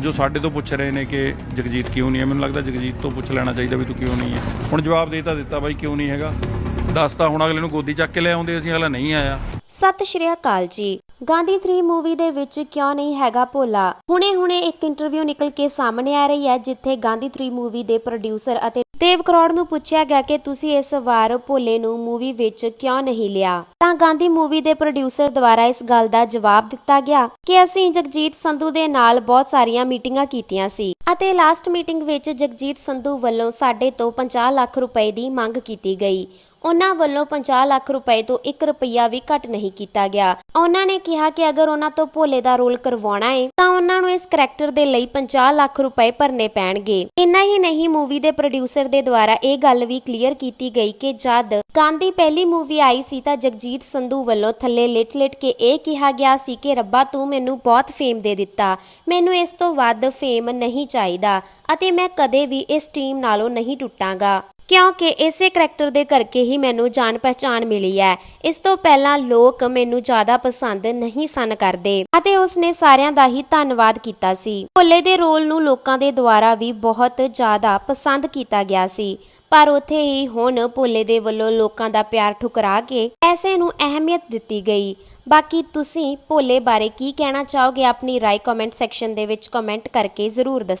ਜੋ ਸਾਡੇ ਤੋਂ ਪੁੱਛ ਰਹੇ ਨੇ ਕਿ ਜਗਜੀਤ ਕਿਉਂ ਨਹੀਂ ਹੈ? ਮੈਨੂੰ ਲੱਗਦਾ ਜਗਜੀਤ ਤੋਂ ਪੁੱਛ ਲੈਣਾ ਚਾਹੀਦਾ ਵੀ ਤੂੰ ਕਿਉਂ ਨਹੀਂ ਹੈ। ਹੁਣ ਜਵਾਬ ਦੇ ਤਾਂ ਦਿੱਤਾ ਬਾਈ, ਕਿਉਂ ਨਹੀਂ ਹੈਗਾ? ਦੱਸਤਾ ਹੁਣ ਅਗਲੇ ਨੂੰ ਗੋਦੀ ਚੱਕ ਕੇ ਲੈ ਆਉਂਦੇ, ਅਸੀਂ ਅਗਲਾ ਨਹੀਂ ਆਇਆ। ਸਤਿ ਸ਼੍ਰੀ ਅਕਾਲ ਜੀ। ਗਾਂਧੀ 3 ਮੂਵੀ ਦੇ ਵਿੱਚ ਕਿਉਂ ਨਹੀਂ ਹੈਗਾ ਭੋਲਾ? ਹੁਣੇ-ਹੁਣੇ ਇੱਕ ਇੰਟਰਵਿਊ ਨਿਕਲ ਕੇ ਸਾਹਮਣੇ ਆ ਰਹੀ ਹੈ, ਜਿੱਥੇ ਗਾਂਧੀ 3 ਮੂਵੀ ਦੇ ਪ੍ਰੋਡਿਊਸਰ ਅਤੇ ਦੇਵ ਕਰੋੜ ਨੂੰ ਪੁੱਛਿਆ ਗਿਆ ਕਿ ਤੁਸੀਂ ਇਸ ਵਾਰ ਭੋਲੇ ਨੂੰ ਮੂਵੀ ਵਿੱਚ ਕਿਉਂ ਨਹੀਂ ਲਿਆ? ਤਾਂ ਗਾਂਧੀ ਮੂਵੀ ਦੇ ਪ੍ਰੋਡਿਊਸਰ ਦੁਆਰਾ ਇਸ ਗੱਲ ਦਾ ਜਵਾਬ ਦਿੱਤਾ ਗਿਆ ਕਿ ਅਸੀਂ ਜਗਜੀਤ ਸੰਧੂ ਦੇ ਨਾਲ ਬਹੁਤ ਸਾਰੀਆਂ ਮੀਟਿੰਗਾਂ ਕੀਤੀਆਂ ਸੀ ਅਤੇ ਲਾਸਟ ਮੀਟਿੰਗ ਵਿੱਚ ਜਗਜੀਤ ਸੰਧੂ ਵੱਲੋਂ ਸਾਡੇ ਤੋਂ 50 ਲੱਖ ਰੁਪਏ ਦੀ ਮੰਗ ਕੀਤੀ ਗਈ। ਉਹਨਾਂ ਵੱਲੋਂ 50 ਲੱਖ ਰੁਪਏ ਤੋਂ 1 ਰੁਪਈਆ ਵੀ ਘੱਟ ਨਹੀਂ ਕੀਤਾ ਗਿਆ। ਉਹਨਾਂ ਨੇ ਕਿਹਾ ਕਿ ਅਗਰ ਉਹਨਾਂ ਤੋਂ ਭੋਲੇ ਦਾ ਰੋਲ ਕਰਵਾਉਣਾ ਹੈ ਤਾਂ ਉਹਨਾਂ ਨੂੰ ਇਸ ਕਰੈਕਟਰ ਦੇ ਲਈ 50 ਲੱਖ ਰੁਪਏ ਭਰਨੇ ਪੈਣਗੇ। ਇੰਨਾ ਹੀ ਨਹੀਂ, ਮੂਵੀ ਦੇ ਪ੍ਰੋਡਿਊਸਰ ਦੇ ਦੁਆਰਾ ਇਹ ਗੱਲ ਵੀ ਕਲੀਅਰ ਕੀਤੀ ਗਈ ਕਿ ਜਦ ਗਾਂਧੀ ਪਹਿਲੀ ਮੂਵੀ ਆਈ ਸੀ ਤਾਂ ਜਗਜੀਤ ਸੰਧੂ ਵੱਲੋਂ ਥੱਲੇ ਲਿਟ-ਲਿਟ ਕੇ ਇਹ ਕਿਹਾ ਗਿਆ ਸੀ ਕਿ, ਰੱਬਾ, ਤੂੰ ਮੈਨੂੰ ਬਹੁਤ ਫੇਮ ਦੇ ਦਿੱਤਾ। ਮੈਨੂੰ ਇਸ ਤੋਂ ਵੱਧ ਫੇਮ ਨਹੀਂ ਚਾਹੀਦਾ ਅਤੇ ਮੈਂ ਕਦੇ ਵੀ ਇਸ ਟੀਮ ਨਾਲੋਂ ਨਹੀਂ ਟੁੱਟਾਂਗਾ। ਕਿਉਂਕਿ ਇਸੇ ਕਰੈਕਟਰ ਦੇ ਕਰਕੇ ਹੀ ਮੈਨੂੰ ਜਾਣ ਪਹਿਚਾਣ ਮਿਲੀ ਹੈ। ਇਸ ਤੋਂ ਪਹਿਲਾਂ ਲੋਕ ਮੈਨੂੰ ਜ਼ਿਆਦਾ ਪਸੰਦ ਨਹੀਂ ਸਨ ਕਰਦੇ ਅਤੇ ਉਸਨੇ ਸਾਰਿਆਂ ਦਾ ਹੀ ਧੰਨਵਾਦ ਕੀਤਾ ਸੀ। ਭੋਲੇ ਦੇ ਰੋਲ ਨੂੰ ਲੋਕਾਂ ਦੇ ਦੁਆਰਾ ਵੀ ਬਹੁਤ ਜ਼ਿਆਦਾ ਪਸੰਦ ਕੀਤਾ ਗਿਆ ਸੀ। ਪਰ ਉੱਥੇ ਹੀ ਹੁਣ ਭੋਲੇ ਦੇ ਵੱਲੋਂ ਲੋਕਾਂ ਦਾ ਪਿਆਰ ਠੁਕਰਾ ਕੇ ਐਸੇ ਨੂੰ ਅਹਿਮੀਅਤ ਦਿੱਤੀ ਗਈ। ਬਾਕੀ ਤੁਸੀਂ ਭੋਲੇ ਬਾਰੇ ਕੀ ਕਹਿਣਾ ਚਾਹੋਗੇ, ਆਪਣੀ ਰਾਏ ਕਮੈਂਟ ਸੈਕਸ਼ਨ ਦੇ ਵਿੱਚ ਕਮੈਂਟ ਕਰਕੇ ਜ਼ਰੂਰ ਦੱਸੋ